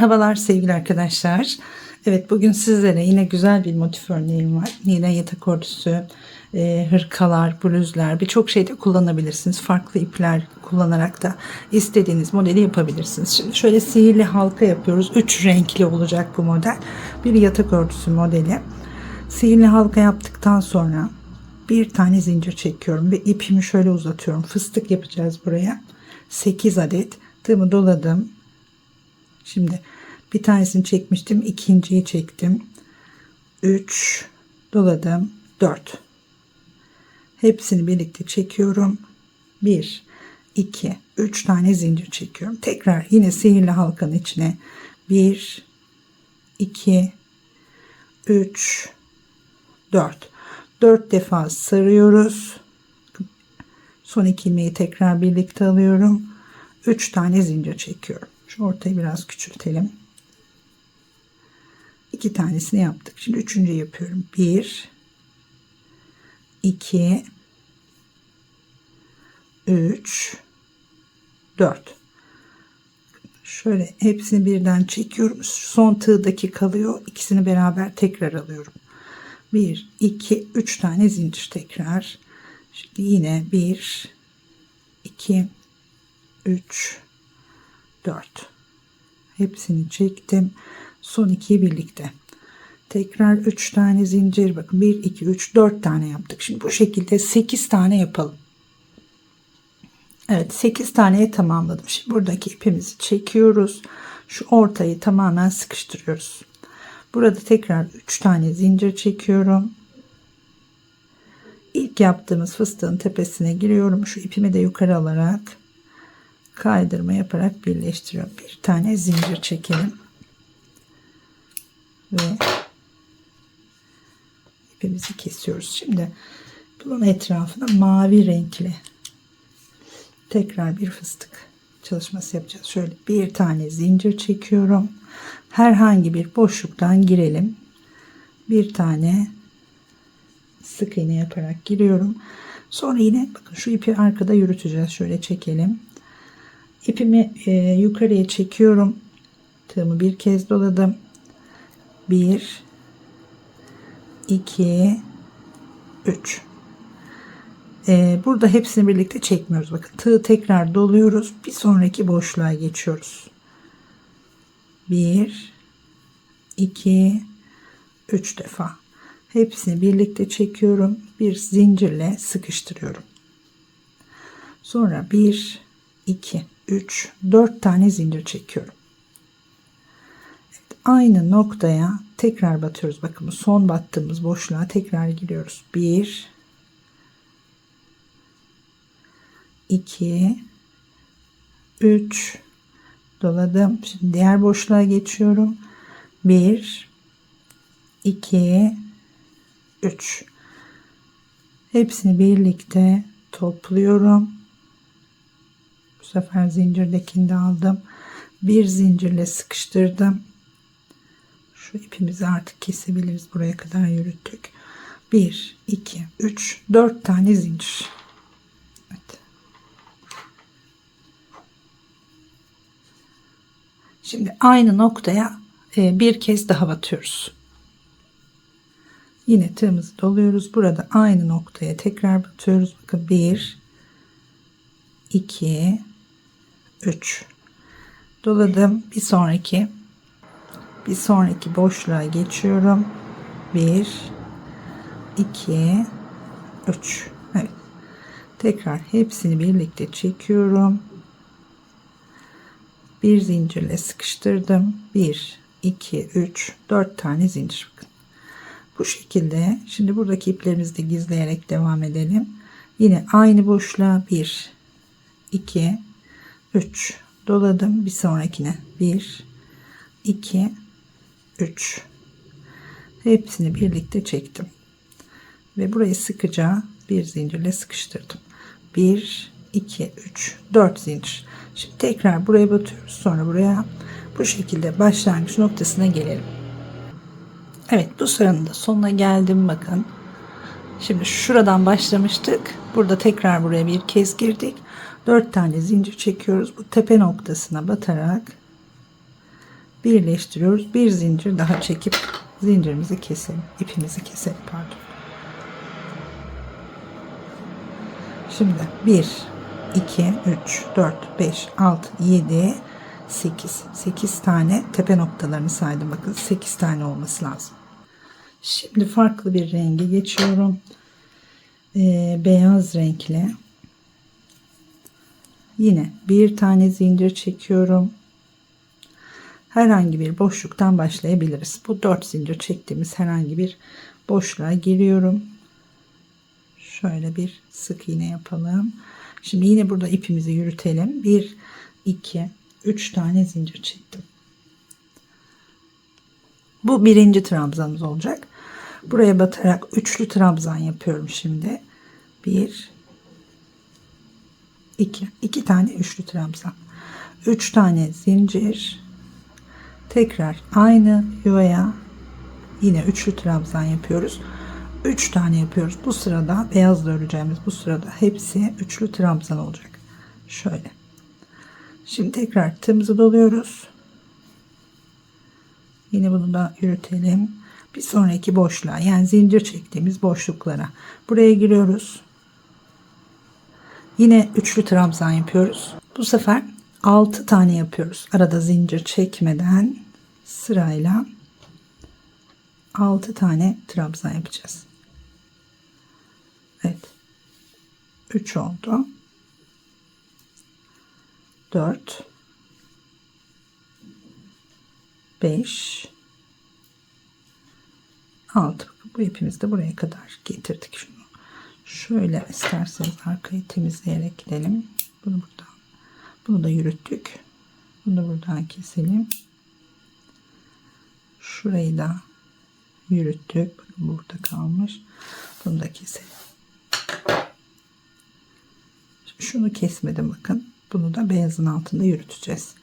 Merhabalar sevgili arkadaşlar. Evet bugün sizlere yine güzel bir motif örneğim var. Yine yatak örtüsü, e, hırkalar, bluzlar birçok şeyde kullanabilirsiniz. Farklı ipler kullanarak da istediğiniz modeli yapabilirsiniz. Şimdi şöyle sihirli halka yapıyoruz. Üç renkli olacak bu model. Bir yatak örtüsü modeli. Sihirli halka yaptıktan sonra bir tane zincir çekiyorum ve ipimi şöyle uzatıyorum. Fıstık yapacağız buraya. 8 adet tığımı doladım. Şimdi bir tanesini çekmiştim. ikinciyi çektim. 3 doladım. 4 hepsini birlikte çekiyorum. 1 2 3 tane zincir çekiyorum. Tekrar yine sihirli halkanın içine 1 2 3 4 4 defa sarıyoruz. Son iki ilmeği tekrar birlikte alıyorum. 3 tane zincir çekiyorum. Şu ortayı biraz küçültelim. İki tanesini yaptık. Şimdi üçüncü yapıyorum. Bir, iki, üç, dört. Şöyle hepsini birden çekiyorum. Son tığdaki kalıyor. İkisini beraber tekrar alıyorum. Bir, iki, üç tane zincir tekrar. Şimdi yine bir, iki, üç, 4 hepsini çektim. Son iki birlikte. Tekrar 3 tane zincir. Bakın 1 2 3 4 tane yaptık. Şimdi bu şekilde 8 tane yapalım. Evet 8 taneye tamamladım. Şimdi buradaki ipimizi çekiyoruz. Şu ortayı tamamen sıkıştırıyoruz. Burada tekrar 3 tane zincir çekiyorum. İlk yaptığımız fıstığın tepesine giriyorum. Şu ipimi de yukarı alarak kaydırma yaparak birleştiriyorum. Bir tane zincir çekelim. Ve ipimizi kesiyoruz. Şimdi bunun etrafına mavi renkli tekrar bir fıstık çalışması yapacağız. Şöyle bir tane zincir çekiyorum. Herhangi bir boşluktan girelim. Bir tane sık iğne yaparak giriyorum. Sonra yine bakın şu ipi arkada yürüteceğiz. Şöyle çekelim ipimi e, yukarıya çekiyorum. Tığımı bir kez doladım. 1 2 3 ee, burada hepsini birlikte çekmiyoruz. Bakın tığı tekrar doluyoruz. Bir sonraki boşluğa geçiyoruz. 1 2 3 defa. Hepsini birlikte çekiyorum. Bir zincirle sıkıştırıyorum. Sonra 1 2 3 4 tane zincir çekiyorum. Aynı noktaya tekrar batıyoruz. Bakın son battığımız boşluğa tekrar giriyoruz. 1 2 3 doladım. Şimdi diğer boşluğa geçiyorum. 1 2 3 Hepsini birlikte topluyorum sefer zincirdekini de aldım. Bir zincirle sıkıştırdım. Şu ipimizi artık kesebiliriz. Buraya kadar yürüttük. 1, 2, 3, 4 tane zincir. Evet. Şimdi aynı noktaya e, bir kez daha batıyoruz. Yine tığımızı doluyoruz. Burada aynı noktaya tekrar batıyoruz. Bakın 1 2 3 doladım. Bir sonraki. Bir sonraki boşluğa geçiyorum. 1 2 3 evet. Tekrar hepsini birlikte çekiyorum. Bir zincirle sıkıştırdım. 1 2 3 4 tane zincir bu şekilde. Şimdi buradaki iplerimizi de gizleyerek devam edelim. Yine aynı boşluğa. 1 2 3 doladım. Bir sonrakine. 1 2 3 hepsini birlikte çektim. Ve burayı sıkıca bir zincirle sıkıştırdım. 1 2 3 4 zincir. Şimdi tekrar buraya batıyoruz. Sonra buraya bu şekilde başlangıç noktasına gelelim. Evet bu sıranın da sonuna geldim. Bakın. Şimdi şuradan başlamıştık. Burada tekrar buraya bir kez girdik 4 tane zincir çekiyoruz. Bu tepe noktasına batarak birleştiriyoruz. Bir zincir daha çekip zincirimizi keselim. ipimizi keselim pardon. Şimdi 1 2 3 4 5 6 7 8 8 tane tepe noktalarını saydım bakın 8 tane olması lazım. Şimdi farklı bir renge geçiyorum. Ee, beyaz renkle yine bir tane zincir çekiyorum. Herhangi bir boşluktan başlayabiliriz. Bu 4 zincir çektiğimiz herhangi bir boşluğa giriyorum. Şöyle bir sık iğne yapalım. Şimdi yine burada ipimizi yürütelim. 1 2 3 tane zincir çektim. Bu birinci trabzanımız olacak. Buraya batarak üçlü trabzan yapıyorum şimdi. 1 2 2 tane üçlü trabzan. 3 tane zincir. Tekrar aynı yuvaya yine üçlü trabzan yapıyoruz. 3 tane yapıyoruz. Bu sırada beyazla öreceğimiz bu sırada hepsi üçlü trabzan olacak. Şöyle. Şimdi tekrar tığımızı doluyoruz. Yine bunu da yürütelim. Bir sonraki boşluğa yani zincir çektiğimiz boşluklara. Buraya giriyoruz. Yine üçlü trabzan yapıyoruz. Bu sefer 6 tane yapıyoruz. Arada zincir çekmeden sırayla 6 tane trabzan yapacağız. Evet. 3 oldu. 4 5 6 bu ipimizi de buraya kadar getirdik şunu. Şöyle isterseniz arkayı temizleyerek gidelim. Bunu buradan bunu da yürüttük. Bunu da buradan keselim. Şurayı da yürüttük. Bakın burada kalmış. Bunu da keselim. Şunu kesmedim bakın. Bunu da beyazın altında yürüteceğiz.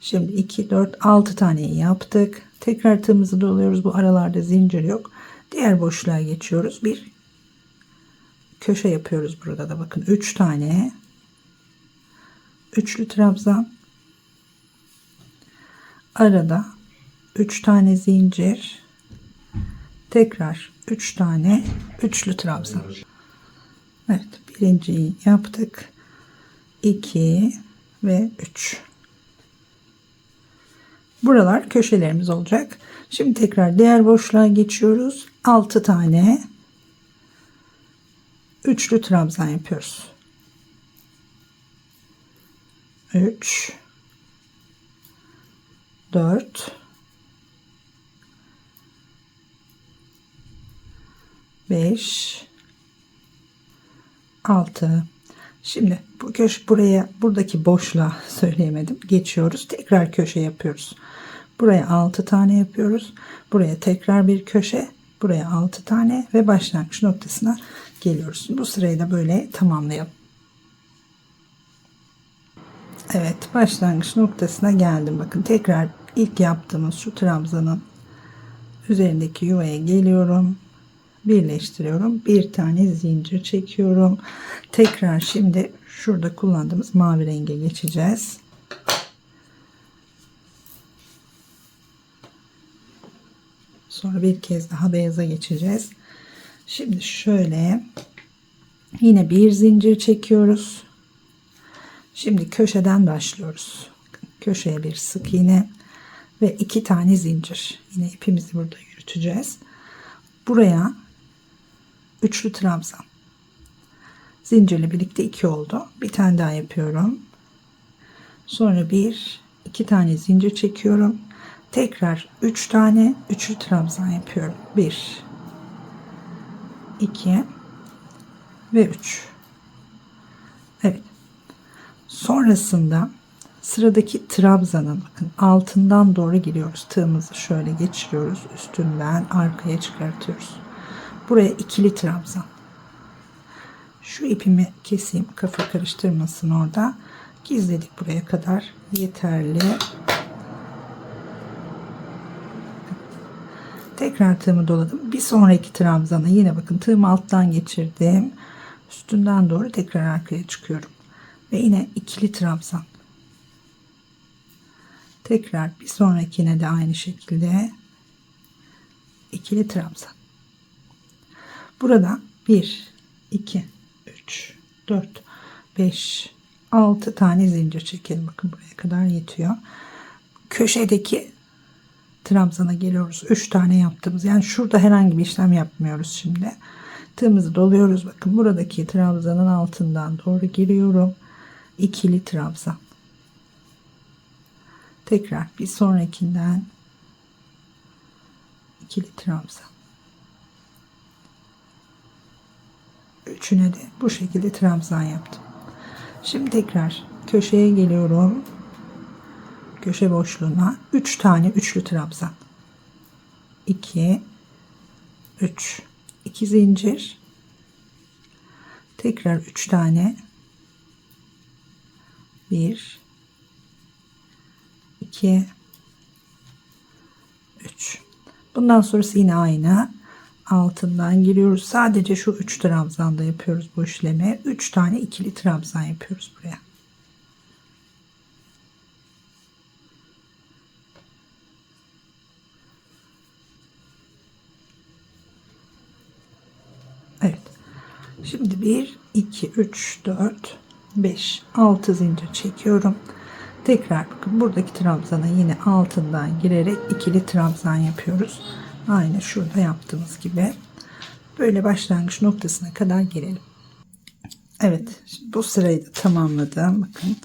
Şimdi 2, 4, 6 tane yaptık. Tekrar tığımızı doluyoruz. Bu aralarda zincir yok. Diğer boşluğa geçiyoruz. Bir köşe yapıyoruz burada da. Bakın 3 tane. Üçlü trabzan. Arada 3 tane zincir. Tekrar 3 tane üçlü trabzan. Evet birinciyi yaptık. 2 ve 3. Buralar köşelerimiz olacak. Şimdi tekrar diğer boşluğa geçiyoruz. 6 tane üçlü trabzan yapıyoruz. 3 4 5 6 Şimdi bu köşe buraya buradaki boşluğa söyleyemedim. Geçiyoruz. Tekrar köşe yapıyoruz. Buraya 6 tane yapıyoruz. Buraya tekrar bir köşe. Buraya 6 tane ve başlangıç noktasına geliyoruz. Bu sırayı da böyle tamamlayalım. Evet başlangıç noktasına geldim. Bakın tekrar ilk yaptığımız şu trabzanın üzerindeki yuvaya geliyorum birleştiriyorum. Bir tane zincir çekiyorum. Tekrar şimdi şurada kullandığımız mavi renge geçeceğiz. Sonra bir kez daha beyaza geçeceğiz. Şimdi şöyle yine bir zincir çekiyoruz. Şimdi köşeden başlıyoruz. Köşeye bir sık iğne ve iki tane zincir. Yine ipimizi burada yürüteceğiz. Buraya üçlü trabzan. Zincirle birlikte iki oldu. Bir tane daha yapıyorum. Sonra bir, iki tane zincir çekiyorum. Tekrar üç tane üçlü trabzan yapıyorum. Bir, iki ve üç. Evet. Sonrasında sıradaki trabzanın bakın altından doğru giriyoruz. Tığımızı şöyle geçiriyoruz. Üstünden arkaya çıkartıyoruz. Buraya ikili trabzan. Şu ipimi keseyim kafa karıştırmasın orada. Gizledik buraya kadar. Yeterli. Tekrar tığımı doladım. Bir sonraki trabzana yine bakın tığımı alttan geçirdim. Üstünden doğru tekrar arkaya çıkıyorum. Ve yine ikili trabzan. Tekrar bir sonrakine de aynı şekilde ikili trabzan. Burada 1, 2, 3, 4, 5, 6 tane zincir çekelim. Bakın buraya kadar yetiyor. Köşedeki trabzana geliyoruz. 3 tane yaptığımız. Yani şurada herhangi bir işlem yapmıyoruz şimdi. Tığımızı doluyoruz. Bakın buradaki trabzanın altından doğru giriyorum. İkili trabzan. Tekrar bir sonrakinden ikili trabzan. Üçüne de bu şekilde trabzan yaptım. Şimdi tekrar köşeye geliyorum. Köşe boşluğuna 3 tane üçlü trabzan. 2 3 2 zincir. Tekrar 3 tane 1 2 3 Bundan sonrası yine aynı. Altından giriyoruz. Sadece şu 3 trabzanda yapıyoruz bu işlemi. 3 tane ikili trabzan yapıyoruz buraya. Şimdi 1, 2, 3, 4, 5, 6 zincir çekiyorum. Tekrar bakın buradaki trabzana yine altından girerek ikili trabzan yapıyoruz. Aynı şurada yaptığımız gibi. Böyle başlangıç noktasına kadar gelelim. Evet bu sırayı da tamamladım. Bakın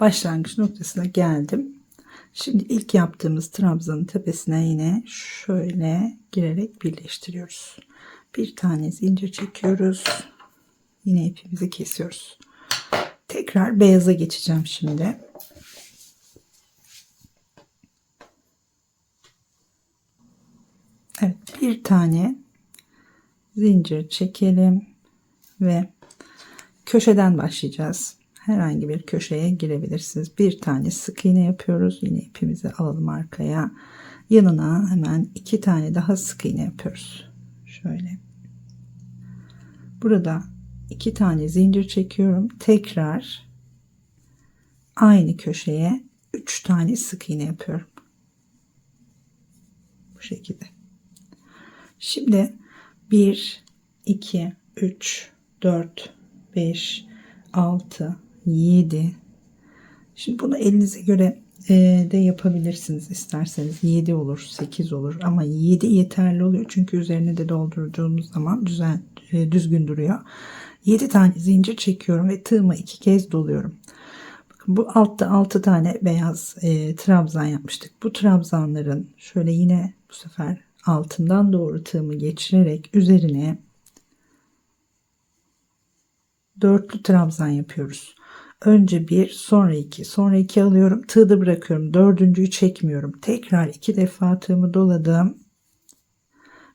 başlangıç noktasına geldim. Şimdi ilk yaptığımız trabzanın tepesine yine şöyle girerek birleştiriyoruz. Bir tane zincir çekiyoruz. Yine ipimizi kesiyoruz. Tekrar beyaza geçeceğim şimdi. Evet, bir tane zincir çekelim ve köşeden başlayacağız. Herhangi bir köşeye girebilirsiniz. Bir tane sık iğne yapıyoruz. Yine ipimizi alalım arkaya. Yanına hemen iki tane daha sık iğne yapıyoruz. Şöyle. Burada iki tane zincir çekiyorum. Tekrar aynı köşeye üç tane sık iğne yapıyorum. Bu şekilde. Şimdi 1, 2, 3, 4, 5, 6, 7. Şimdi bunu elinize göre de yapabilirsiniz isterseniz. 7 olur, 8 olur ama 7 yeterli oluyor. Çünkü üzerine de doldurduğumuz zaman düzen, e, düzgün duruyor. 7 tane zincir çekiyorum ve tığımı 2 kez doluyorum. Bakın bu altta 6 tane beyaz e, trabzan yapmıştık. Bu trabzanların şöyle yine bu sefer altından doğru tığımı geçirerek üzerine dörtlü trabzan yapıyoruz. Önce bir, sonra iki, sonra iki alıyorum. Tığda bırakıyorum. Dördüncüyü çekmiyorum. Tekrar iki defa tığımı doladım.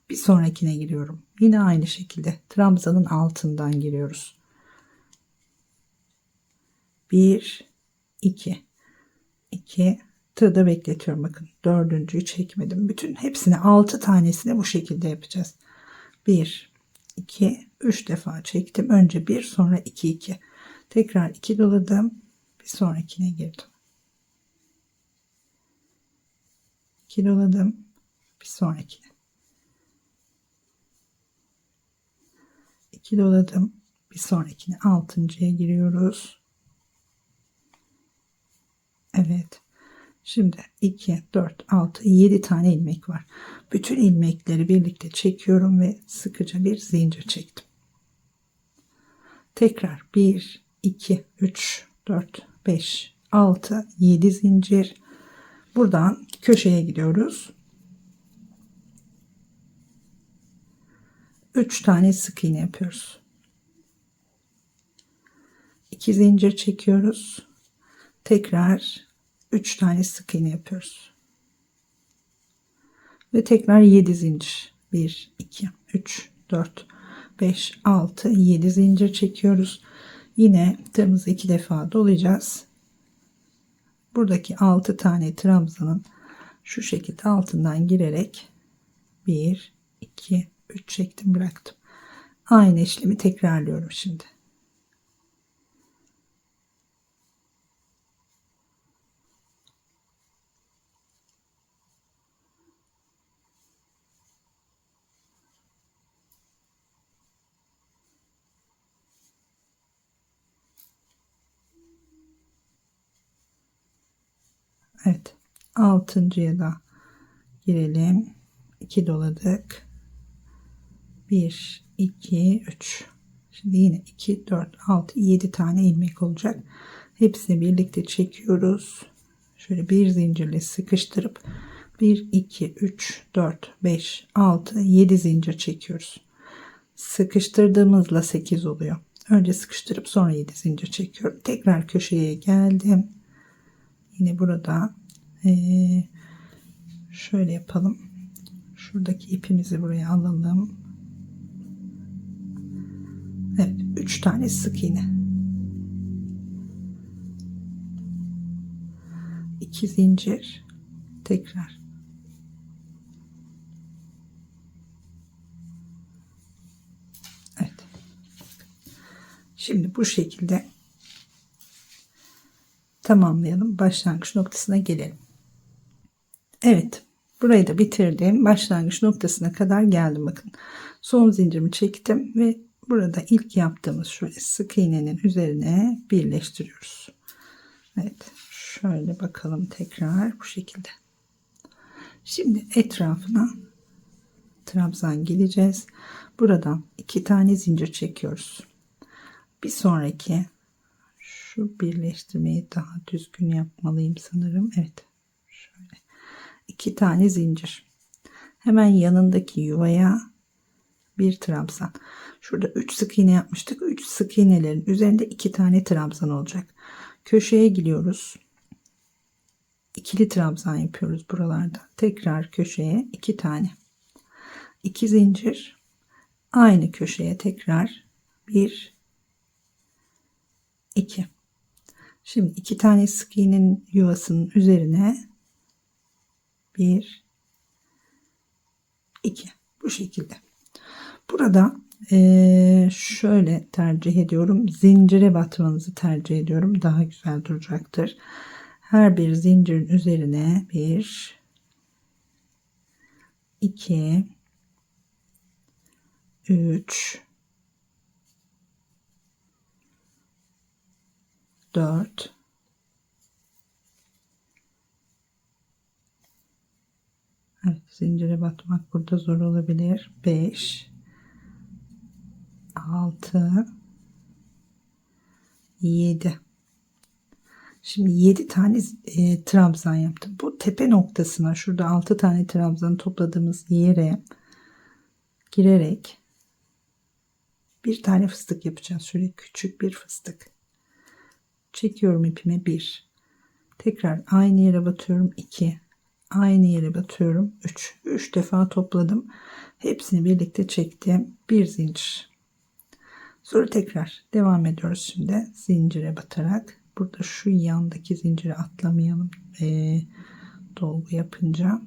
Bir sonrakine giriyorum. Yine aynı şekilde trabzanın altından giriyoruz. Bir, iki, iki, tığda bekletiyorum. Bakın dördüncüyü çekmedim. Bütün hepsini altı tanesini bu şekilde yapacağız. Bir, iki, üç defa çektim. Önce bir sonra iki iki. Tekrar iki doladım. Bir sonrakine girdim. İki doladım. Bir sonrakine. İki doladım. Bir sonrakine altıncıya giriyoruz. Evet. Şimdi 2, 4, 6, 7 tane ilmek var. Bütün ilmekleri birlikte çekiyorum ve sıkıca bir zincir çektim. Tekrar 1, 2, 3, 4, 5, 6, 7 zincir. Buradan köşeye gidiyoruz. 3 tane sık iğne yapıyoruz. 2 zincir çekiyoruz. Tekrar 3 tane sık iğne yapıyoruz. Ve tekrar 7 zincir. 1, 2, 3, 4, 5, 6, 7 zincir çekiyoruz. Yine tığımızı iki defa dolayacağız. Buradaki 6 tane trabzanın şu şekilde altından girerek 1, 2, 3 çektim bıraktım. Aynı işlemi tekrarlıyorum şimdi. Evet. Altıncıya da girelim. 2 doladık. 1, 2, 3. Şimdi yine 2, 4, 6, 7 tane ilmek olacak. Hepsini birlikte çekiyoruz. Şöyle bir zincirle sıkıştırıp 1, 2, 3, 4, 5, 6, 7 zincir çekiyoruz. Sıkıştırdığımızla 8 oluyor. Önce sıkıştırıp sonra 7 zincir çekiyorum. Tekrar köşeye geldim. Yine burada eee, şöyle yapalım. Şuradaki ipimizi buraya alalım. Evet, 3 tane sık iğne. 2 zincir. Tekrar. Evet. Şimdi bu şekilde tamamlayalım. Başlangıç noktasına gelelim. Evet. Burayı da bitirdim. Başlangıç noktasına kadar geldim. Bakın. Son zincirimi çektim ve burada ilk yaptığımız şöyle sık iğnenin üzerine birleştiriyoruz. Evet. Şöyle bakalım tekrar bu şekilde. Şimdi etrafına trabzan geleceğiz. Buradan iki tane zincir çekiyoruz. Bir sonraki şu birleştirmeyi daha düzgün yapmalıyım sanırım. Evet. Şöyle iki tane zincir. Hemen yanındaki yuvaya bir trabzan. Şurada 3 sık iğne yapmıştık. 3 sık iğnelerin üzerinde 2 tane trabzan olacak. Köşeye gidiyoruz. İkili trabzan yapıyoruz buralarda. Tekrar köşeye 2 tane. 2 zincir. Aynı köşeye tekrar 1 2. Şimdi iki tane sık iğnenin yuvasının üzerine 1 2 bu şekilde. Burada eee, şöyle tercih ediyorum. Zincire batmanızı tercih ediyorum. Daha güzel duracaktır. Her bir zincirin üzerine bir, iki, üç, dört, Evet, zincire batmak burada zor olabilir. 5 6 7 Şimdi 7 tane e, trabzan yaptım. Bu tepe noktasına şurada 6 tane trabzan topladığımız yere girerek bir tane fıstık yapacağız. Şöyle küçük bir fıstık. Çekiyorum ipime 1. Tekrar aynı yere batıyorum 2. Aynı yere batıyorum 3. 3 defa topladım. Hepsini birlikte çektim. Bir zincir. Sonra tekrar devam ediyoruz şimdi zincire batarak. Burada şu yandaki zinciri atlamayalım. Ee, dolgu yapınca.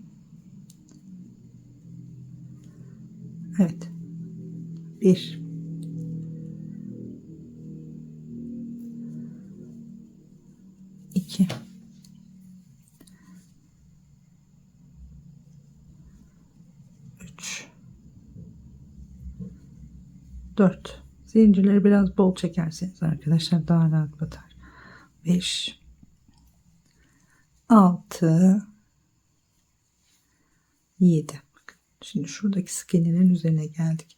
Evet. Bir. İki. Üç. Dört. Zincirleri biraz bol çekerseniz arkadaşlar daha rahat batar. 5 6 7 Bakın şimdi şuradaki skenerin üzerine geldik.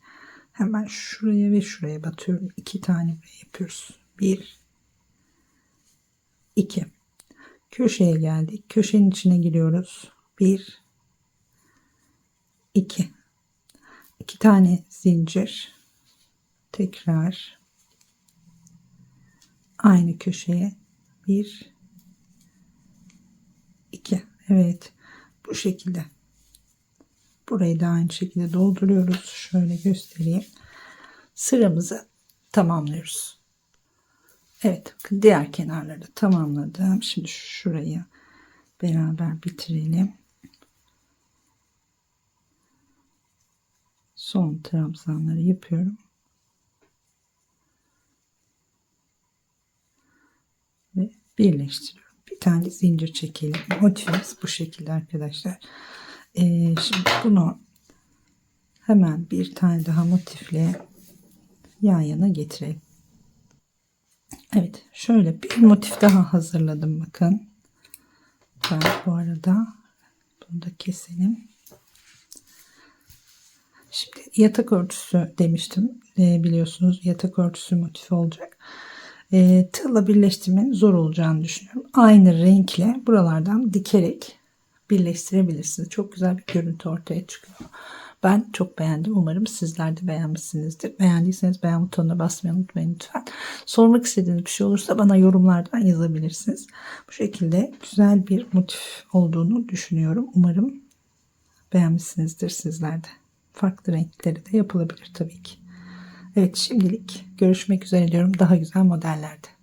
Hemen şuraya ve şuraya batıyorum. 2 tane yapıyoruz. 1 2 Köşeye geldik. Köşenin içine giriyoruz. 1 2 2 tane zincir. Tekrar. Aynı köşeye. Bir iki. Evet bu şekilde. Burayı da aynı şekilde dolduruyoruz. Şöyle göstereyim. Sıramızı tamamlıyoruz evet diğer kenarları tamamladım şimdi şurayı beraber bitirelim son trabzanları yapıyorum ve birleştiriyorum. Bir tane zincir çekelim. Motifimiz bu şekilde arkadaşlar. Ee, şimdi bunu hemen bir tane daha motifle yan yana getirelim. Evet şöyle bir motif daha hazırladım bakın. güzel bu arada. Bunu da keselim. Şimdi yatak örtüsü demiştim. Ee, biliyorsunuz yatak örtüsü motifi olacak. Ee, tığla birleştirmenin zor olacağını düşünüyorum. Aynı renkle buralardan dikerek birleştirebilirsiniz. Çok güzel bir görüntü ortaya çıkıyor. Ben çok beğendim. Umarım sizler de beğenmişsinizdir. Beğendiyseniz beğen butonuna basmayı unutmayın lütfen. Sormak istediğiniz bir şey olursa bana yorumlardan yazabilirsiniz. Bu şekilde güzel bir motif olduğunu düşünüyorum. Umarım beğenmişsinizdir sizler de. Farklı renkleri de yapılabilir tabii ki. Evet şimdilik görüşmek üzere diyorum daha güzel modellerde.